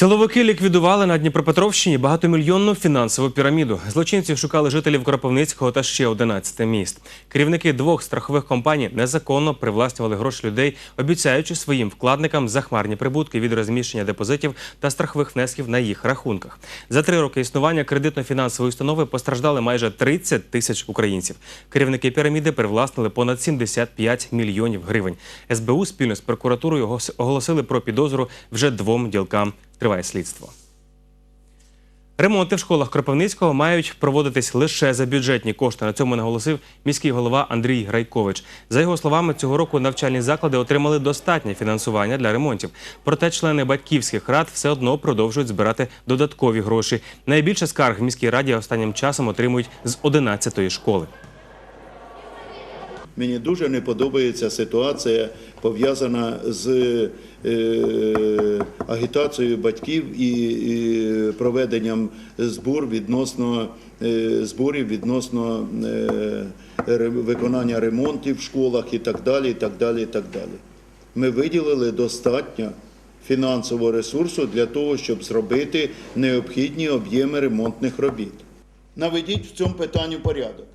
Силовики ліквідували на Дніпропетровщині багатомільйонну фінансову піраміду. Злочинців шукали жителів Кропивницького та ще 11 міст. Керівники двох страхових компаній незаконно привласнювали гроші людей, обіцяючи своїм вкладникам захмарні прибутки від розміщення депозитів та страхових внесків на їх рахунках. За три роки існування кредитно-фінансової установи постраждали майже 30 тисяч українців. Керівники піраміди привласнили понад 75 мільйонів гривень. СБУ спільно з прокуратурою оголосили про підозру вже двом ділкам. Триває слідство. Ремонти в школах Кропивницького мають проводитись лише за бюджетні кошти. На цьому наголосив міський голова Андрій Грайкович. За його словами, цього року навчальні заклади отримали достатнє фінансування для ремонтів. Проте члени батьківських рад все одно продовжують збирати додаткові гроші. Найбільше скарг в міській раді останнім часом отримують з 11-ї школи. Мені дуже не подобається ситуація пов'язана з е, агітацією батьків і, проведенням збор відносно е, зборів відносно е, виконання ремонтів в школах і так далі. І так далі, і так далі. Ми виділили достатньо фінансового ресурсу для того, щоб зробити необхідні об'єми ремонтних робіт. Наведіть в цьому питанні порядок.